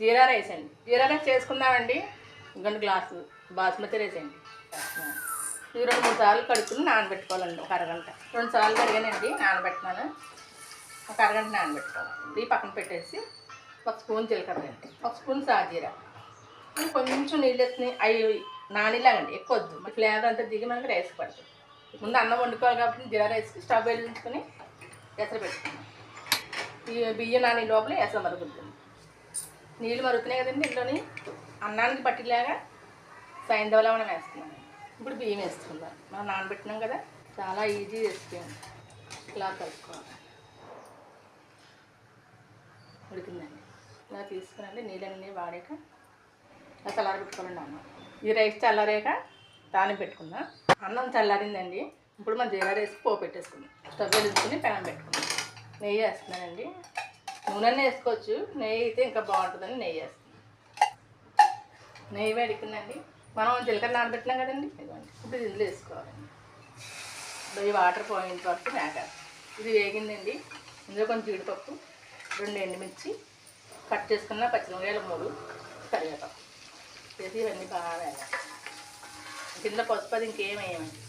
జీరా rice అండి. జీరా rice చేసుకుందామండి ఇంకొన్ని గ్లాసు బాస్మతి రైస్ అండి. ఇది రెండు మూడు సార్లు కడుక్కుని నానబెట్టుకోవాలండి. ఒక అరగంట. రెండు సార్లు కడిగానండి. నానబెట్టినాను ఒక అరగంట నానబెట్టుకోవాలి ఇది పక్కన పెట్టేసి ఒక స్పూన్ జీలకర్ర అండి. ఒక స్పూన్ సాజీరా. కొంచెం నీళ్ళు వేసుకుని అవి నానిలాగండి. ఎక్కువ వద్దు. మరి ఫ్లేవర్ అంతా దిగి మనకి రైస్ పడుతుంది ముందు అన్నం వండుకోవాలి కాబట్టి జీరా రైస్ స్టవ్ వెలిగించుకొని ఎసరు పెట్టుకున్నాం ఈ బియ్యం నాని లోపల ఎసరు మరుగుతుంది. నీళ్ళు మరుగుతున్నాయి కదండి ఇంట్లోని? అన్నానికి పట్టిలాగా సైంధవలా మనం వేస్తున్నాం. ఇప్పుడు బియ్యం వేసుకుందాం. మనం నానబెట్టినాం కదా చాలా ఈజీ వేసుకోండి ఇలా కలుపుకోవాలి. ఉడికిందండి. ఇలా తీసుకునండి నీళ్ళన్నీ వాడాక ఇలా చల్లారబెట్టుకోవాలండి అన్నం. ఈ రైస్ చల్లారాక దాన్ని పెట్టుకుందాం. అన్నం చల్లారిందండి. ఇప్పుడు మనం జీరా రైస్ పోపు పెట్టేసుకుందాం. స్టవ్ వెలిగించుకుని పెనం పెట్టుకుందాం. నెయ్యి వేస్తున్నానండి. నూనె వేసుకోవచ్చు. నెయ్యి అయితే ఇంకా బాగుంటుందని నెయ్యి వేస్తాను నెయ్యి వేడికిందండి. మనం జీలకర్ర నానబెట్టినాం కదండి. ఇదిగోండి. ఇప్పుడు ఇందులో వేసుకోవాలండి. ఈ వాటర్ పోయిన వరకు మేకాలి ఇది వేగిందండి. ఇందులో కొంచెం జీడిపప్పు రెండు ఎండుమిర్చి కట్ చేసుకున్న పచ్చిమిరకాయలు మూడు కరివేపాకు. వేసి ఇవన్నీ బాగా వేయాలి కింద పసుపు అది ఇంకేం వేయమండి.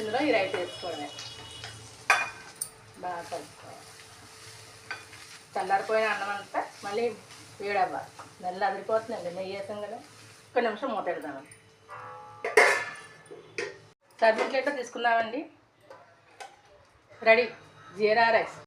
ఇందులో ఈ రైస్ వేసుకోవడమే బాగా కలుపుకోవాలి. చల్లారిపోయిన అన్నం అంతా మళ్ళీ వేడవ్వాలి నెల్లు అదిరిపోతుందండి నెయ్యి వేసాం కదా. ఒక్క నిమిషం మూత పెడదామండి సర్వీస్ ప్లేట్లో తీసుకుందామండి. రెడీ. జీరా రైస్.